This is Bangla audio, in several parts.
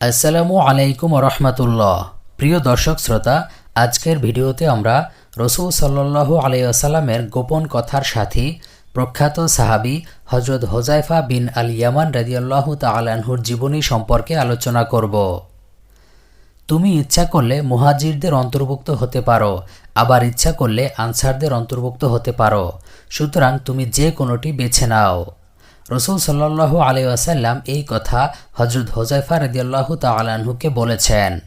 আসসালামু আলাইকুম রহমতুল্লাহ প্রিয় দর্শক শ্রোতা, আজকের ভিডিওতে আমরা রসুল সাল্লাহ আলাইসাল্লামের গোপন কথার সাথী প্রখ্যাত সাহাবি হজরত হোজাইফা বিন আল ইয়ামান রাজিয়াল্লাহ তালানহুর জীবনী সম্পর্কে আলোচনা করব। তুমি ইচ্ছা করলে মুহাজিরদের অন্তর্ভুক্ত হতে পারো, আবার ইচ্ছা করলে আনসারদের অন্তর্ভুক্ত হতে পারো। সুতরাং তুমি যে কোনোটি বেছে নাও। রসুল সাল্লাহ আলাইসাল্লাম এই কথা হজরত হোজাইফা রদিয়াল্লাহ তালাহুকে বলেছেন।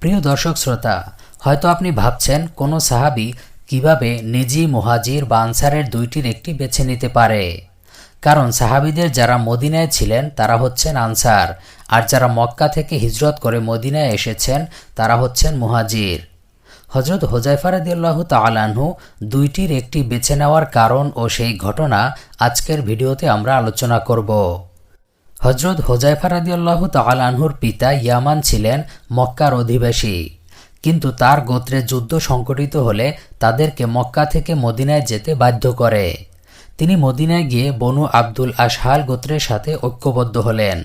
প্রিয় দর্শক শ্রোতা, হয়তো আপনি ভাবছেন কোনো সাহাবি কীভাবে নিজি, মুহাজির বা আনসারের দুইটির একটি বেছে নিতে পারে। কারণ সাহাবিদের যারা মদিনায় ছিলেন, তারা হচ্ছেন আনসার। আর যারা মক্কা থেকে হিজরত করে মদিনায় এসেছেন, তারা হচ্ছেন মুহাজির। হজরত হোজাইফা রাদিয়াল্লাহু তালানহু দুইটির একটি বেছে নেওয়ার কারণ ও সেই ঘটনা আজকের ভিডিওতে আমরা আলোচনা করব। হজরত হোজাইফা রাদিয়াল্লাহু তালানহুর পিতা ইয়ামান ছিলেন মক্কার অধিবাসী। কিন্তু তার গোত্রে যুদ্ধ সংঘটিত হলে তাদেরকে মক্কা থেকে মদিনায় যেতে বাধ্য করে। তিনি মদিনায় গিয়ে বনু আব্দুল আশহাল গোত্রের সাথে ঐক্যবদ্ধ হলেন।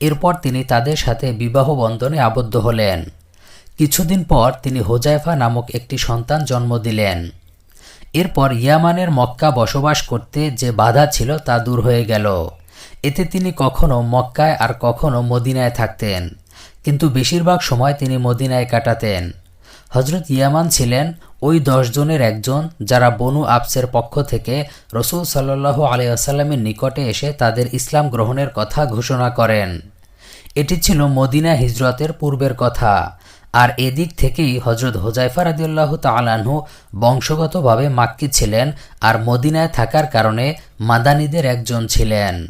এরপর তিনি তাদের সাথে বিবাহ বন্ধনে আবদ্ধ হলেন। কিছুদিন পর তিনি হোজাইফা নামক একটি সন্তান জন্ম দিলেন। এরপর ইয়ামানের মক্কা বসবাস করতে যে বাধা ছিল তা দূর হয়ে গেল। এতে তিনি কখনো মক্কায় আর কখনো মদিনায় থাকতেন, কিন্তু বেশিরভাগ সময় তিনি মদিনায় কাটাতেন। হজরত ইয়ামান ছিলেন ওই দশজনের একজন যারা বনু আবসের পক্ষ থেকে রসুল সাল্লাহ আলিয়াসাল্লামের নিকটে এসে তাদের ইসলাম গ্রহণের কথা ঘোষণা করেন। এটি ছিল মদিনা হিজরতের পূর্বের কথা। আর এদিক থেকেই হজরত হোজাইফা রাদিউল্লাহ তালাহু বংশগতভাবে মাক্কি ছিলেন আর মদিনায় থাকার কারণে মাদানীদের একজন ছিলেন।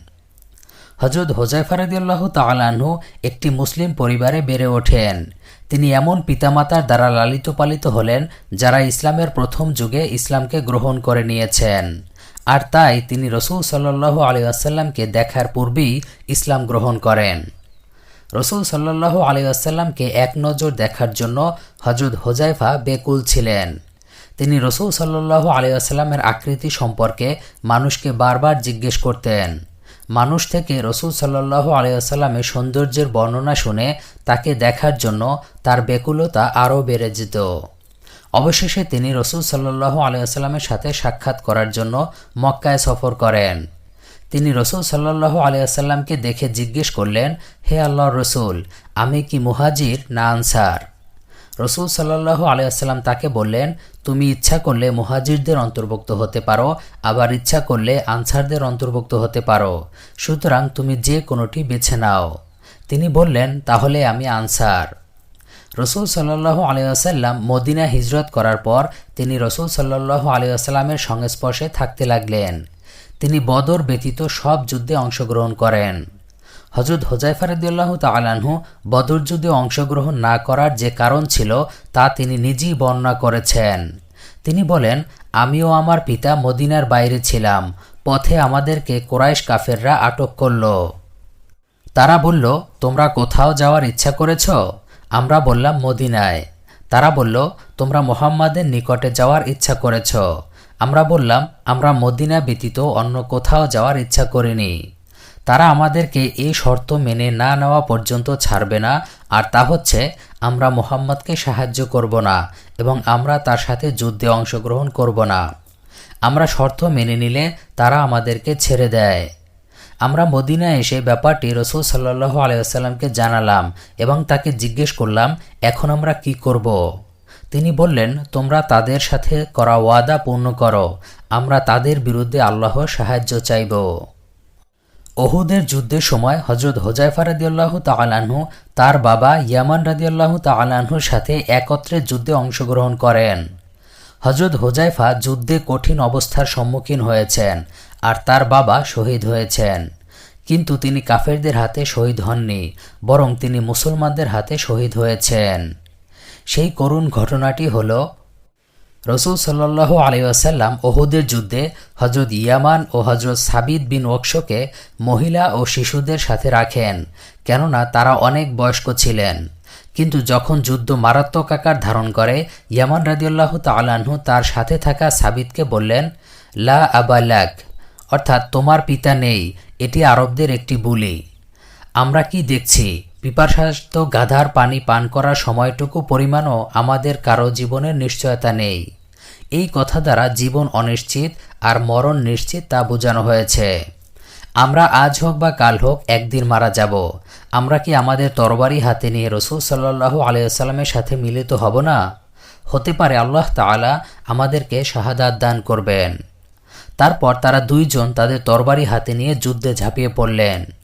হজরত হোজাইফা রাদিউল্লাহ তালাহু একটি মুসলিম পরিবারে বেড়ে ওঠেন। তিনি এমন পিতামাতার দ্বারা লালিত পালিত হলেন যারা ইসলামের প্রথম যুগে ইসলামকে গ্রহণ করে নিয়েছেন। আর তাই তিনি রসুল সাল্লাহ আলিয়াসাল্লামকে দেখার পূর্বেই ইসলাম গ্রহণ করেন। রসুল সাল্লাহ আলিয়াসাল্লামকে এক নজর দেখার জন্য হজরত হোজাইফা বেকুল ছিলেন। তিনি রসুল সাল্লাহ আলিয়াসাল্লামের আকৃতি সম্পর্কে মানুষকে বারবার জিজ্ঞেস করতেন। মানুষ থেকে রসুল সাল্লাহ আলিয়াসাল্লামের সৌন্দর্যের বর্ণনা শুনে তাকে দেখার জন্য তার বেকুলতা আরও বেড়ে যেত। অবশেষে তিনি রসুল সাল্লাহ আলিয়াস্লামের সাথে সাক্ষাৎ করার জন্য মক্কায় সফর করেন। তিনি রসুল সাল্লাহ আলিয়াসাল্লামকে দেখে জিজ্ঞেস করলেন, হে আল্লাহ রসুল, আমি কি মুহাজির না আনসার? রসুল সাল্লাহ আলিয়াসাল্লাম তাকে বললেন, তুমি ইচ্ছা করলে মুহাজিরদের অন্তর্ভুক্ত হতে পারো, আবার ইচ্ছা করলে আনসারদের অন্তর্ভুক্ত হতে পারো। সুতরাং তুমি যে কোনোটি বেছে নাও। তিনি বললেন, তাহলে আমি আনসার। রসুল সাল্লাহ আলিয়াসাল্লাম মদিনা হিজরত করার পর তিনি রসুল সাল্লাহ আলিয়াসাল্লামের সংস্পর্শে থাকতে লাগলেন। তিনি বদর ব্যতীত সব যুদ্ধে অংশগ্রহণ করেন। হজরত হোজাইফারদুল্লাহ তালাহু বদর যুদ্ধে অংশগ্রহণ না করার যে কারণ ছিল, তা তিনি নিজেই বর্ণনা করেছেন। তিনি বলেন, আমিও আমার পিতা মদিনার বাইরে ছিলাম। পথে আমাদেরকে কোরাইশ কাফেররা আটক করল। তারা বলল, তোমরা কোথাও যাওয়ার ইচ্ছা করেছ? আমরা বললাম, মদিনায়। তারা বলল, তোমরা মোহাম্মদের নিকটে যাওয়ার ইচ্ছা করেছ। আমরা বললাম, আমরা মদিনা ব্যতীত অন্য কোথাও যাওয়ার ইচ্ছা করিনি। তারা আমাদেরকে এই শর্ত মেনে না নেওয়া পর্যন্ত ছাড়বে না, আর তা হচ্ছে, আমরা মোহাম্মদকে সাহায্য করব না, এবং আমরা তার সাথে যুদ্ধে অংশগ্রহণ করব না। আমরা শর্ত মেনে নিলে তারা আমাদেরকে ছেড়ে দেয়। আমরা মদিনায় এসে ব্যাপারটি রসুল সাল্লাহ আলাইসাল্লামকে জানালাম এবং তাকে জিজ্ঞেস করলাম, এখন আমরা কি করব। তিনি বললেন, তোমরা তাদের সাথে করা ওয়াদা পূর্ণ করো, আমরা তাদের বিরুদ্ধে আল্লাহর সাহায্য চাইব। ওহুদের যুদ্ধের সময় হজরত হোজাইফা রাদিউল্লাহ তালাহু তার বাবা ইয়ামান রাদিউল্লাহ তালাহুর সাথে একত্রে যুদ্ধে অংশগ্রহণ করেন। হজরত হোজাইফা যুদ্ধে কঠিন অবস্থার সম্মুখীন হয়েছেন আর তার বাবা শহীদ হয়েছেন। কিন্তু তিনি কাফেরদের হাতে শহীদ হননি, বরং তিনি মুসলমানদের হাতে শহীদ হয়েছেন। সেই করুণ ঘটনাটি হল, রসুল সাল্লাহ আলিয়াসাল্লাম ওহুদের যুদ্ধে হজরত ইয়ামান ও হজরত সাবিদ বিন ওকশকে মহিলা ও শিশুদের সাথে রাখেন, কেননা তারা অনেক বয়স্ক ছিলেন। কিন্তু যখন যুদ্ধ মারাত্মক আকার ধারণ করে, ইয়ামান রাদিউল্লাহ তালাহু তার সাথে থাকা সাবিদকে বললেন, লা আবালাক অর্থাৎ তোমার পিতা নেই, এটি আরবদের একটি বুলি। আমরা কি দেখছি? পিপাসাস্ত গাধার পানি পান করার সময়টুকু পরিমাণও আমাদের কারও জীবনের নিশ্চয়তা নেই। এই কথা দ্বারা জীবন অনিশ্চিত আর মরণ নিশ্চিত তা বোঝানো হয়েছে। আমরা আজ হোক বা কাল হোক একদিন মারা যাব। আমরা কি আমাদের তরবারি হাতে নিয়ে রসুল সাল্লাহ আলিয়াল্লামের সাথে মিলিত হব না? হতে পারে আল্লাহ তাআলা আমাদেরকে শাহাদাত দান করবেন। তারপর তারা দুইজন তাদের তরবারি হাতে নিয়ে যুদ্ধে ঝাঁপিয়ে পড়লেন।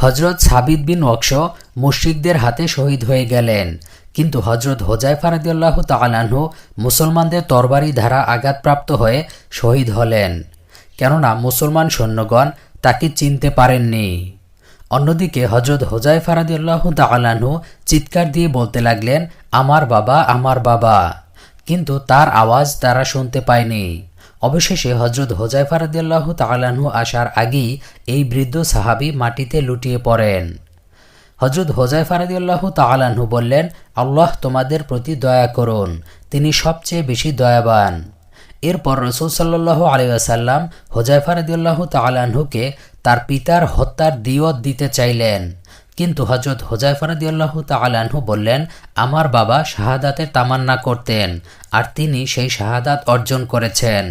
হজরত সাবিদ বিন ওকশ মুশ্রিকদের হাতে শহীদ হয়ে গেলেন। কিন্তু হজরত হোজাইফা রাদিয়াল্লাহ তালাহু মুসলমানদের তরবারি ধারা আঘাতপ্রাপ্ত হয়ে শহীদ হলেন। কেননা মুসলমান সৈন্যগণ তাকে চিনতে পারেননি। অন্যদিকে হজরত হোজাই ফারাদিল্লাহ তালাহু চিৎকার দিয়ে বলতে লাগলেন, আমার বাবা আমার বাবা। কিন্তু তার আওয়াজ তারা শুনতে পায়নি। অবশেষে হজরত হোজাই ফারাদিল্লাহ তালাহু আসার আগেই এই বৃদ্ধ সাহাবি মাটিতে লুটিয়ে পড়েন। হজরত হোজাই ফারাদিল্লাহ তালাহু বললেন, আল্লাহ তোমাদের প্রতি দয়া করুন, তিনি সবচেয়ে বেশি দয়াবান। এরপর রসুল সাল্লাহ আলিয়াসাল্লাম হোজাইফা রদিউল্লাহ তালাহুকে তার পিতার হত্যার দিয়ত দিতে চাইলেন। কিন্তু হজরত হোজাইফা রদিউল্লাহ তালাহু বললেন, আমার বাবা শাহাদাতের তামান্না করতেন, আর তিনি সেই শাহাদাত অর্জন করেছেন।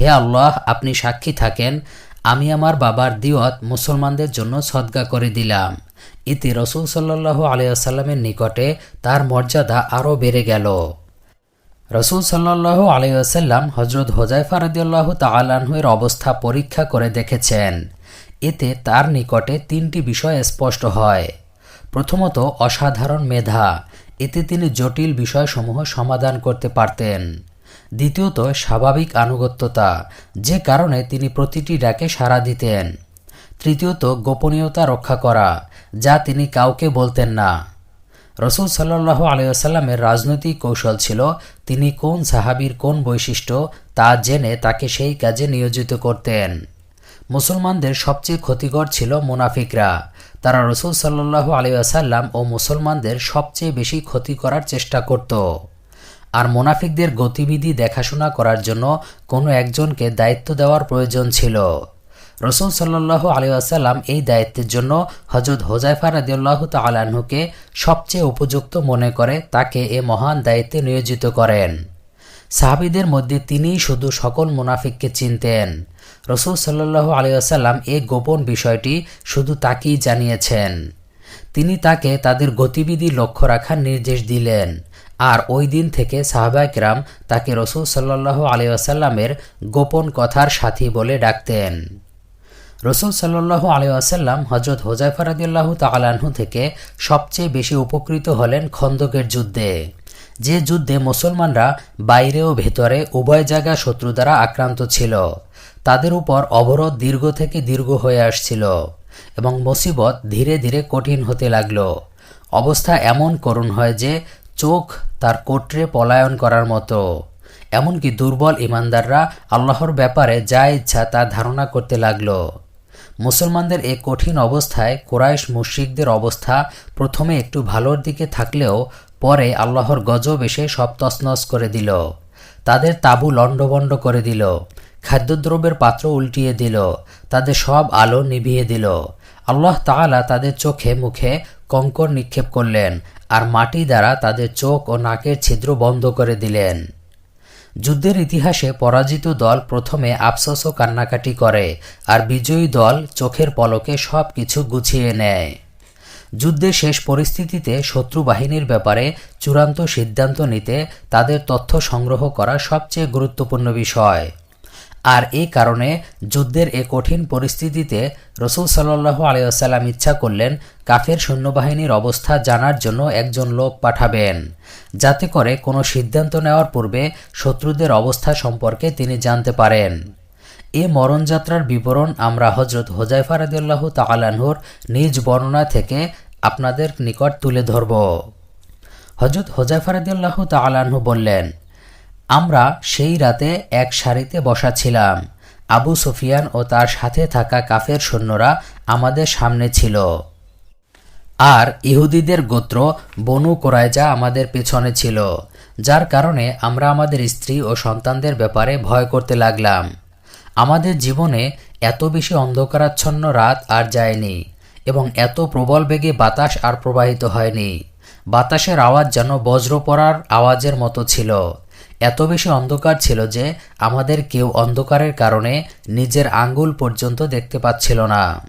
হে আল্লাহ, আপনি সাক্ষী থাকেন, আমি আমার বাবার দিয়ত মুসলমানদের জন্য সদ্গা করে দিলাম। এতে রসুল সাল্লাহ আলিয়াসাল্লামের নিকটে তার মর্যাদা আরও বেড়ে গেল। রসুল সাল্লাহ আলাইসাল্লাম হজরত হোজাইফা রদিয়াল্লাহ তালাহের অবস্থা পরীক্ষা করে দেখেছেন। এতে তার নিকটে তিনটি বিষয় স্পষ্ট হয়। প্রথমত, অসাধারণ মেধা। এতে তিনি জটিল বিষয়সমূহ সমাধান করতে পারতেন। দ্বিতীয়ত, স্বাভাবিক আনুগত্যতা, যে কারণে তিনি প্রতিটি ডাকে সাড়া দিতেন। তৃতীয়ত, গোপনীয়তা রক্ষা করা, যা তিনি কাউকে বলতেন না। রসুল সাল্লাহ আলিয়াল্লামের রাজনৈতিক কৌশল ছিল, তিনি কোন সাহাবির কোন বৈশিষ্ট্য, তা জেনে তাকে সেই কাজে নিয়োজিত করতেন। মুসলমানদের সবচেয়ে ক্ষতিকর ছিল মুনাফিকরা। তারা রসুল সাল্লাহ আলিয়াসাল্লাম ও মুসলমানদের সবচেয়ে বেশি ক্ষতি করার চেষ্টা করত। আর মোনাফিকদের গতিবিধি দেখাশোনা করার জন্য কোনো একজনকে দায়িত্ব দেওয়ার প্রয়োজন ছিল। রসুল সাল্লাহ আলিয়াসাল্লাম এই দায়িত্বের জন্য হজরত হোজাইফা রাদিউল্লাহ তালাহুকে সবচেয়ে উপযুক্ত মনে করে তাকে এ মহান দায়িত্বে নিয়োজিত করেন। সাহাবিদের মধ্যে তিনিই শুধু সকল মুনাফিককে চিনতেন। রসুল সাল্লাহ আলিয়াসাল্লাম এই গোপন বিষয়টি শুধু তাকেই জানিয়েছেন। তিনি তাকে তাদের গতিবিধি লক্ষ্য রাখার নির্দেশ দিলেন। আর ওই দিন থেকে সাহাবাইকরাম তাকে রসুল সাল্লাহ আলিয়াসাল্লামের গোপন কথার সাথী বলে ডাকতেন। রসুল সাল্লাহ আলী আসাল্লাম হজরত হোজাইফা রাদিল্লাহ তালাহু থেকে সবচেয়ে বেশি উপকৃত হলেন খন্দকের যুদ্ধে। যে যুদ্ধে মুসলমানরা বাইরে ও ভেতরে উভয় জায়গা শত্রু দ্বারা আক্রান্ত ছিল, তাদের উপর অবরোধ দীর্ঘ থেকে দীর্ঘ হয়ে আসছিল এবং মুসিবত ধীরে ধীরে কঠিন হতে লাগল। অবস্থা এমন করুণ হয় যে চোখ তার কোটরে পলায়ন করার মতো। এমনকি দুর্বল ইমানদাররা আল্লাহর ব্যাপারে যা ইচ্ছা তা ধারণা করতে লাগল। মুসলমানদের এ কঠিন অবস্থায় কোরাইশ মুশ্রিকদের অবস্থা প্রথমে একটু ভালোর দিকে থাকলেও পরে আল্লাহর গজব এসে সব তছনছ করে দিল। তাদের তাবু লণ্ডভণ্ড করে দিল। খাদ্যদ্রব্যের পাত্র উল্টিয়ে দিল। তাদের সব আলো নিভিয়ে দিল। আল্লাহ তাআলা তাদের চোখে মুখে কঙ্কর নিক্ষেপ করলেন আর মাটি দ্বারা তাদের চোখ ও নাকের ছিদ্র বন্ধ করে দিলেন। যুদ্ধের ইতিহাসে পরাজিত দল প্রথমে আফসোস ও কান্নাকাটি করে আর বিজয়ী দল চোখের পলকে সব কিছু গুছিয়ে নেয়। যুদ্ধের শেষ পরিস্থিতিতে শত্রু বাহিনীর ব্যাপারে চূড়ান্ত সিদ্ধান্ত নিতে তাদের তথ্য সংগ্রহ করা সবচেয়ে গুরুত্বপূর্ণ বিষয়। আর এই কারণে যুদ্ধের এ কঠিন পরিস্থিতিতে রসুল সাল্লাহ আলিয়াল্লাম ইচ্ছা করলেন কাফের সৈন্যবাহিনীর অবস্থা জানার জন্য একজন লোক পাঠাবেন। যাতে করে কোনো সিদ্ধান্ত নেওয়ার পূর্বে শত্রুদের অবস্থা সম্পর্কে তিনি জানতে পারেন। এ মরণযাত্রার বিবরণ আমরা হজরত হোজাইফা রাদিল্লাহ তালানহুর নিজ বর্ণনা থেকে আপনাদের নিকট তুলে ধরব। হজরত হোজাইফা রাদিল্লাহ তালানহু বললেন আমরা সেই রাতে এক সারিতে বসা ছিলাম আবু সুফিয়ান ও তার সাথে থাকা কাফের সৈন্যরা আমাদের সামনে ছিল। আর ইহুদিদের গোত্র বনু কোরাইজা আমাদের পেছনে ছিল, যার কারণে আমরা আমাদের স্ত্রী ও সন্তানদের ব্যাপারে ভয় করতে লাগলাম। আমাদের জীবনে এত বেশি অন্ধকারাচ্ছন্ন রাত আর যায়নি এবং এত প্রবল বেগে বাতাস আর প্রবাহিত হয়নি। বাতাসের আওয়াজ যেন বজ্র পড়ার আওয়াজের মতো ছিল। এত বেশি অন্ধকার ছিল যে আমাদের কেউ অন্ধকারের কারণে নিজের আঙ্গুল পর্যন্ত দেখতে পাচ্ছিল না।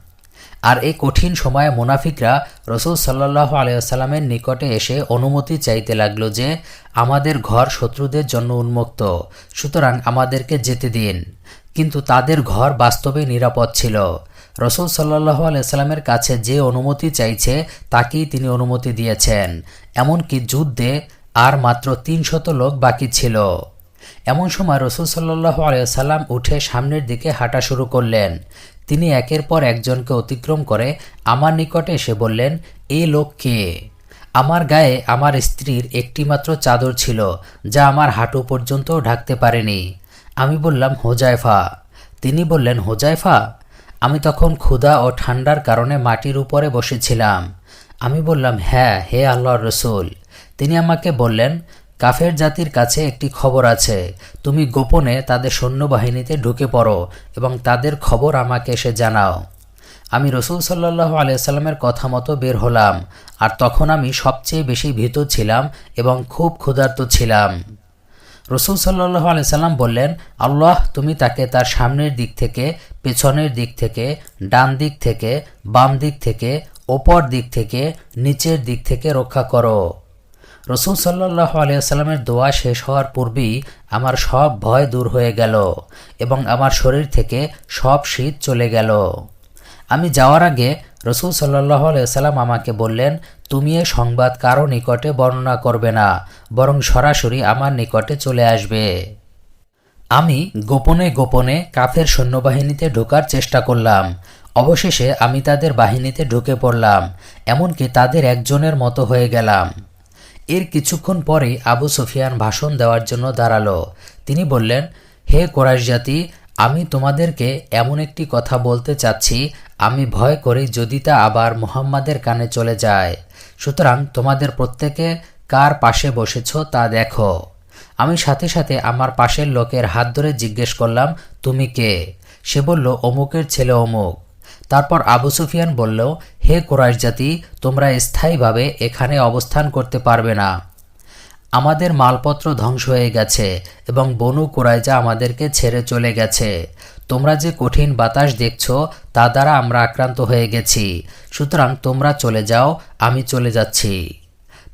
আর এই কঠিন সময়ে মুনাফিকরা রসুল সাল্লাহ আলিয়াল্লামের নিকটে এসে অনুমতি চাইতে লাগল যে আমাদের ঘর শত্রুদের জন্য উন্মুক্ত, সুতরাং আমাদেরকে যেতে দিন। কিন্তু তাদের ঘর বাস্তবে নিরাপদ ছিল। রসুল সাল্লাহ আলাইস্লামের কাছে যে অনুমতি চাইছে, তাকেই তিনি অনুমতি দিয়েছেন। এমনকি যুদ্ধে আর মাত্র তিনশত লোক বাকি ছিল। এমন সময় রসুল সাল্লাহ আলাইসাল্লাম উঠে সামনের দিকে হাঁটা শুরু করলেন। তিনি একের পর একজনকে অতিক্রম করে আমার নিকটে এসে বললেন এই লোক কে? আমার গায়ে আমার স্ত্রীর একটিমাত্র চাদর ছিল, যা আমার হাঁটু পর্যন্ত ঢাকতে পারেনি। আমি বললাম, হোজাইফা। তিনি বললেন, হোজাইফা? আমি তখন ক্ষুধা ও ঠান্ডার কারণে মাটির উপরে বসেছিলাম। আমি বললাম হ্যাঁ হে আল্লাহর রসুল। তিনি আমাকে বললেন, কাফের জাতির কাছে একটি খবর আছে। তুমি গোপনে তাদের সৈন্যবাহিনীতে ঢুকে পড়ো এবং তাদের খবর আমাকে এসে জানাও। আমি রসুল সাল্লাহ আলিয়াল্লামের কথা মতো বের হলাম, আর তখন আমি সবচেয়ে বেশি ভীত ছিলাম এবং খুব ক্ষুধার্ত ছিলাম। রসুল সাল্লাহ আলিয়াল্লাম বললেন, আল্লাহ, তুমি তাকে তার সামনের দিক থেকে, পেছনের দিক থেকে, ডান দিক থেকে, বাম দিক থেকে, ওপর দিক থেকে, নিচের দিক থেকে রক্ষা করো। রসুল সাল্লাহ আলিয়াল্লামের দোয়া শেষ হওয়ার পূর্বেই আমার সব ভয় দূর হয়ে গেল এবং আমার শরীর থেকে সব শীত চলে গেল। আমি যাওয়ার আগে রসুল সাল্লাহ আলাইসাল্লাম আমাকে বললেন, তুমি এ সংবাদ কারও নিকটে বর্ণনা করবে না, বরং সরাসরি আমার নিকটে চলে আসবে। আমি গোপনে গোপনে কাফের সৈন্যবাহিনীতে ঢোকার চেষ্টা করলাম। অবশেষে আমি তাদের বাহিনীতে ঢুকে পড়লাম, এমনকি তাদের একজনের মতো হয়ে গেলাম। এর কিছুক্ষণ পরেই আবু সুফিয়ান ভাষণ দেওয়ার জন্য দাঁড়াল। তিনি বললেন, হে কোরাইশ জাতি, আমি তোমাদেরকে এমন একটি কথা বলতে চাচ্ছি। আমি ভয় করি যদি তা আবার মুহাম্মাদের কানে চলে যায়। সুতরাং তোমাদের প্রত্যেকে কার পাশে বসেছ তা দেখো। আমি সাথে সাথে আমার পাশের লোকের হাত ধরে জিজ্ঞেস করলাম, তুমি কে? সে বলল, অমুকের ছেলে অমুক। তারপর আবু সুফিয়ান বলল হে কোরআশ জাতি, তোমরা স্থায়ীভাবে এখানে অবস্থান করতে পারবে না। আমাদের মালপত্র ধ্বংস হয়ে গেছে এবং বনু কোরাইজা আমাদেরকে ছেড়ে চলে গেছে। তোমরা যে কঠিন বাতাস দেখছ, তা দ্বারা আমরা আক্রান্ত হয়ে গেছি। সুতরাং তোমরা চলে যাও, আমি চলে যাচ্ছি।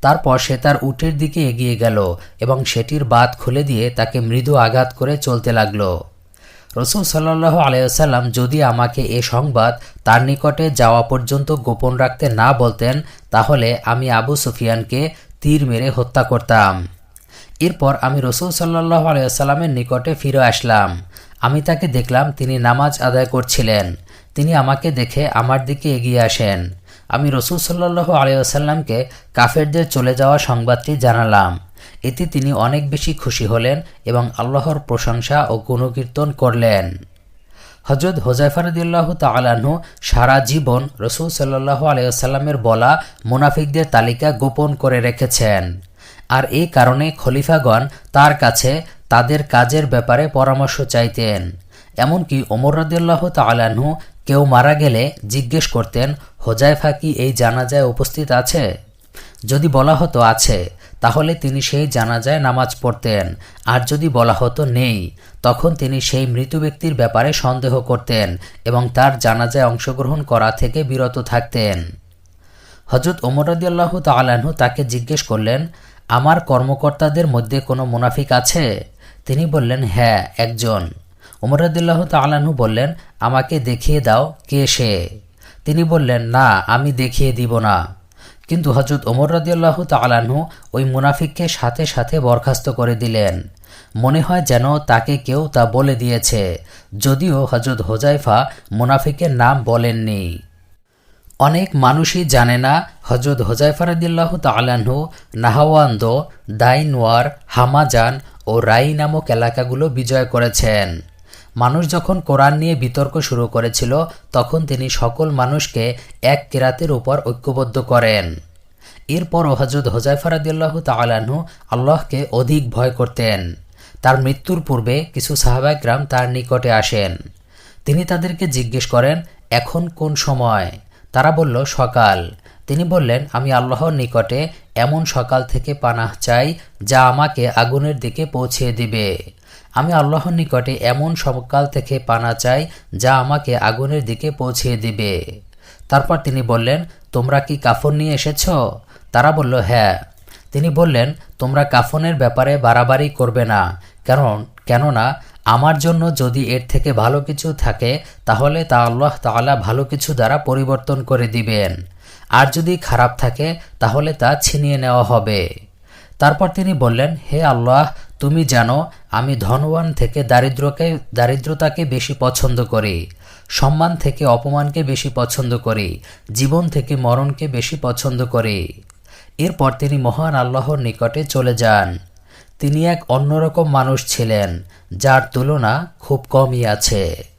তারপর সে তার উটের দিকে এগিয়ে গেল এবং সেটির বাত খুলে দিয়ে তাকে মৃদু আঘাত করে চলতে লাগল। রসুল সাল্লাহ আলাইসাল্লাম যদি আমাকে এ সংবাদ তার নিকটে যাওয়া পর্যন্ত গোপন রাখতে না বলতেন, তাহলে আমি আবু সুফিয়ানকে তীর মেরে হত্যা করতাম। এরপর আমি রসুল সাল্লাহ আলাইসাল্লামের নিকটে ফিরে আসলাম। আমি তাকে দেখলাম তিনি নামাজ আদায় করছিলেন। তিনি আমাকে দেখে আমার দিকে এগিয়ে আসেন। আমি রসুল সাল্লাহ আলিয়াসাল্লামকে কাফেরদের চলে যাওয়া সংবাদটি জানালাম। এতে তিনি অনেক বেশি খুশি হলেন এবং আল্লাহর প্রশংসা ও গুণকীর্তন করলেন। হজরত হোজাইফারদুল্লাহ তালাহু সারা জীবন রসুল সাল্লাহ আলিয়াল্লামের বলা মুনাফিকদের তালিকা গোপন করে রেখেছেন। আর এই কারণে খলিফাগণ তার কাছে তাদের কাজের ব্যাপারে পরামর্শ চাইতেন। এমনকি ওমর রদুল্লাহ তালাহু কেউ মারা গেলে জিজ্ঞেস করতেন হোজাইফা কি এই জানাজায় উপস্থিত আছে? যদি বলা হতো, আছে। তাহলে তিনি সেই জানাজায় নামাজ পড়তেন। আর যদি বলা হতো নেই, তখন তিনি সেই মৃত ব্যক্তির ব্যাপারে সন্দেহ করতেন এবং তার জানাজায় অংশগ্রহণ করা থেকে বিরত থাকতেন। হজরত ওমরাদিয়াল্লাহ তালাহু তাকে জিজ্ঞেস করলেন, আমার কর্মকর্তাদের মধ্যে কোনো মুনাফিক আছে? তিনি বললেন হ্যাঁ একজন। ওমরাদুল্লাহ তালাহু বললেন, আমাকে দেখিয়ে দাও কে সে? তিনি বললেন, না, আমি দেখিয়ে দিব না। কিন্তু হজরত ওমর রদিয়াল্লাহ তালাহু ওই মুনাফিককে সাথে সাথে বরখাস্ত করে দিলেন। মনে হয় যেন তাকে কেউ তা বলে দিয়েছে। যদিও হজরত হোজাইফা মুনাফিকের নাম বলেননি। অনেক মানুষই জানে না হজরত হোজাইফা রদিল্লাহ তালাহু নাহাওয়ান্দ, দাইনওয়ার, হামাজান ও রাই নামক এলাকাগুলো বিজয় করেছেন। মানুষ যখন কোরআন নিয়ে বিতর্ক শুরু করেছিল, তখন তিনি সকল মানুষকে এক কেরাতের উপর ঐক্যবদ্ধ করেন। এরপরও হজরত হোজাইফারাদিল্লাহ তালাহু আল্লাহকে অধিক ভয় করতেন। তার মৃত্যুর পূর্বে কিছু সাহাবাগ্রাম তার নিকটে আসেন। তিনি তাদেরকে জিজ্ঞেস করেন, এখন কোন সময়? তারা বলল, সকাল। তিনি বললেন, আমি আল্লাহর নিকটে এমন সকাল থেকে পানাহ চাই যা আমাকে আগুনের দিকে পৌঁছে দিবে। আমি আল্লাহর নিকটে এমন সকাল থেকে পানা চাই, যা আমাকে আগুনের দিকে পৌঁছিয়ে দিবে। তারপর তিনি বললেন, তোমরা কি কাফন নিয়ে এসেছ? তারা বলল হ্যাঁ। তিনি বললেন, তোমরা কাফনের ব্যাপারে বাড়াবাড়ি করবে না, কারণ, কেননা, আমার জন্য যদি এর থেকে ভালো কিছু থাকে, তাহলে তা আল্লাহ তাআলা ভালো কিছু দ্বারা পরিবর্তন করে দিবেন। আর যদি খারাপ থাকে, তাহলে তা ছিনিয়ে নেওয়া হবে। তারপর তিনি বললেন, হে আল্লাহ, তুমি জানো, আমি ধনবান থেকে দারিদ্রকে, দারিদ্রতাকে বেশি পছন্দ করি, সম্মান থেকে অপমানকে বেশি পছন্দ করি, জীবন থেকে মরণকে বেশি পছন্দ করি। এরপর তিনি মহান আল্লাহর নিকটে চলে যান। তিনি এক অন্যরকম মানুষ ছিলেন, যার তুলনা খুব কমই আছে।